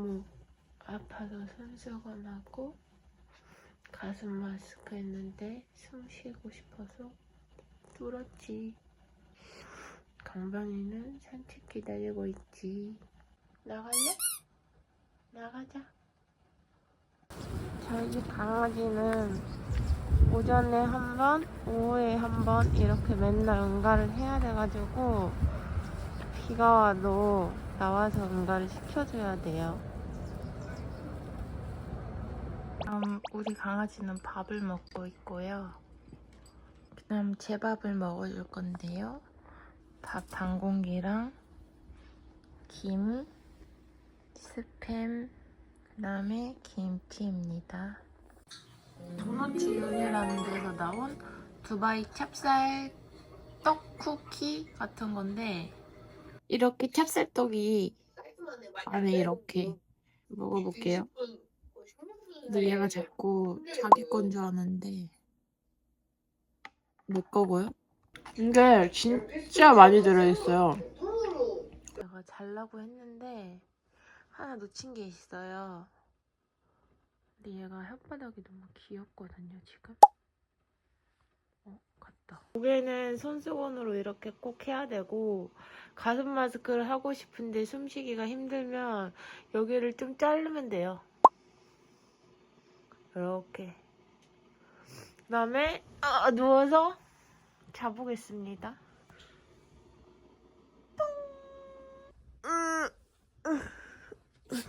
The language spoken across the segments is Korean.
너무 아파서 손수건 하고 가슴 마스크 했는데 숨 쉬고 싶어서 뚫었지. 강변이는 산책 기다리고 있지. 나갈래? 나가자. 저희 집 강아지는 오전에 한 번, 오후에 한 번 이렇게 맨날 응가를 해야 돼가지고 비가 와도 나와서 응가를 시켜줘야 돼요. 그럼 우리 강아지는 밥을 먹고 있고요. 그다음 제 밥을 먹어줄 건데요. 밥반 공기랑 김, 스팸, 그 다음에 김치입니다. 도너츠 윤이라는 데서 나온 두바이 찹쌀 떡 쿠키 같은 건데 이렇게 찹쌀떡이 안에 이렇게 먹어볼게요. 근데 얘가 자꾸 자기 건 줄 아는데 내 거고요. 이게 진짜 많이 들어있어요. 제가 잘라고 했는데 하나 놓친 게 있어요. 근데 얘가 혓바닥이 너무 귀엽거든요, 지금. 어, 갔다. 목에는 손수건으로 이렇게 꼭 해야 되고, 가슴 마스크를 하고 싶은데 숨쉬기가 힘들면 여기를 좀 자르면 돼요. 이렇게. 그 다음에, 아, 누워서 자보겠습니다.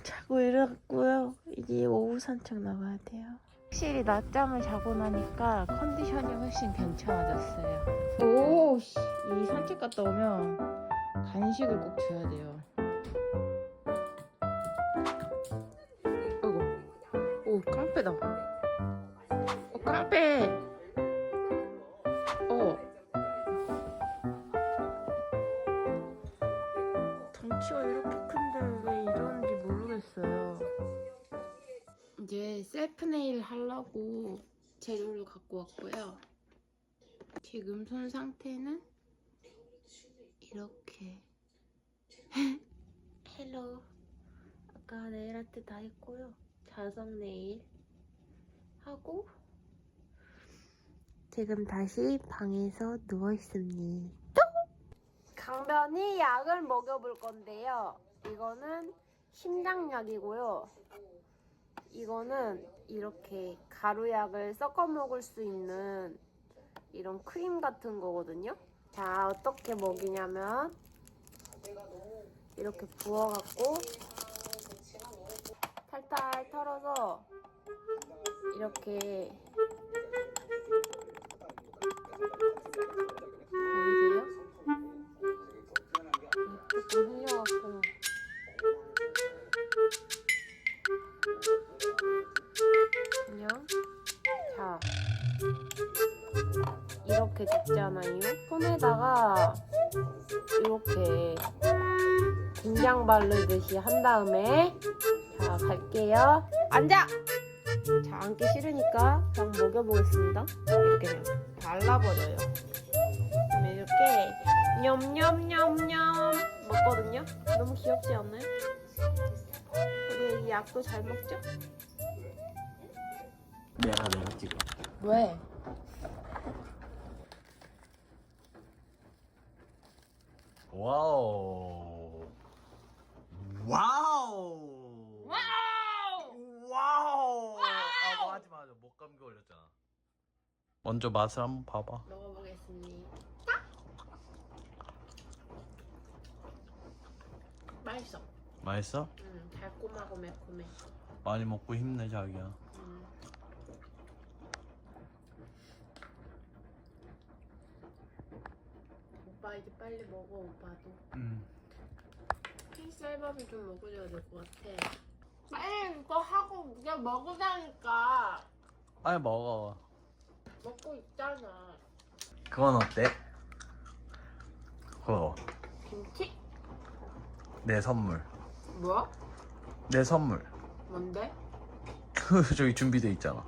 자고 일어났고요. 이제 오후 산책 나가야 돼요. 확실히 낮잠을 자고 나니까 컨디션이 훨씬 괜찮아졌어요. 오, 씨. 이 산책 갔다 오면 간식을 꼭 줘야 돼요. 오, 깡패다. 어, 깡패. 어. 덩치가 이렇게 큰데 왜 이러는지 모르겠어요. 이제 셀프 네일 하려고 재료를 갖고 왔고요. 지금 손 상태는 이렇게. 헬로. 아까 네일 아트 다 했고요. 자석 네일 하고 지금 다시 방에서 누워 있습니다. 강변이 약을 먹여볼 건데요. 이거는 심장약이고요. 이거는 이렇게 가루약을 섞어 먹을 수 있는 이런 크림 같은 거거든요. 자, 어떻게 먹이냐면 이렇게 부어갖고 털어서 이렇게 보이세요? 조금 흘려갖고 그냥 자 이렇게 됐잖아요 손에다가 이렇게 김장 바르듯이 한 다음에 자 갈게요 앉아 자 앉기 싫으니까 그냥 먹여보겠습니다 이렇게 그냥 발라버려요 그다음에 이렇게 냠냠냠냠 먹거든요. 너무 귀엽지 않나요? 우리 이 약도 잘 먹죠? 내가 내가 찍어. 왜? 와우. 와우. 와우. 와우. 아, 너 하지 마. 목 감기 걸렸잖아. 먼저 맛을 한번 봐봐. 먹어보겠습니다. 맛있어. 맛있어? 음, 달콤하고 매콤해. 많이 먹고 힘내 자기야. 음. 오빠 이제 빨리 먹어 오빠도. 응. 흰쌀밥을 좀 먹어줘야 될 것 같아. 빨리 이거 하고 그냥 먹으라니까. 빨리 먹어. 먹고 있잖아. 그건 어때? 그거 김치? 내 선물. 뭐야? 내 선물. 뭔데? 그 저기 준비돼 있잖아.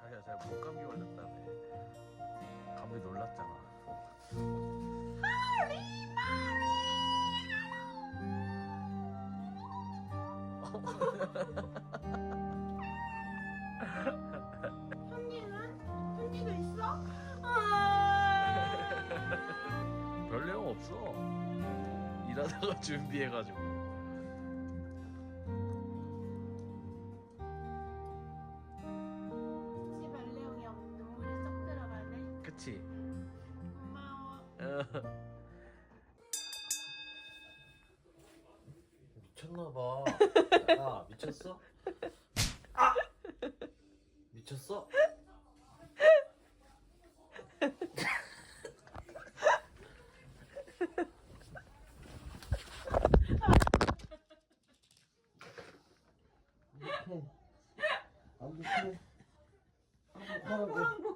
자기야, 제가 목 감기 걸렸다며. 감기 놀랐잖아. 편지는? 편지도 있어? 별 내용 없어. 일하다가 준비해가지고. 편지 별 내용이 없 눈물이 쏙 들어가네. 그치? 야 미쳤어? 아! 미쳤어? 안 돼. 안 돼. 안 돼.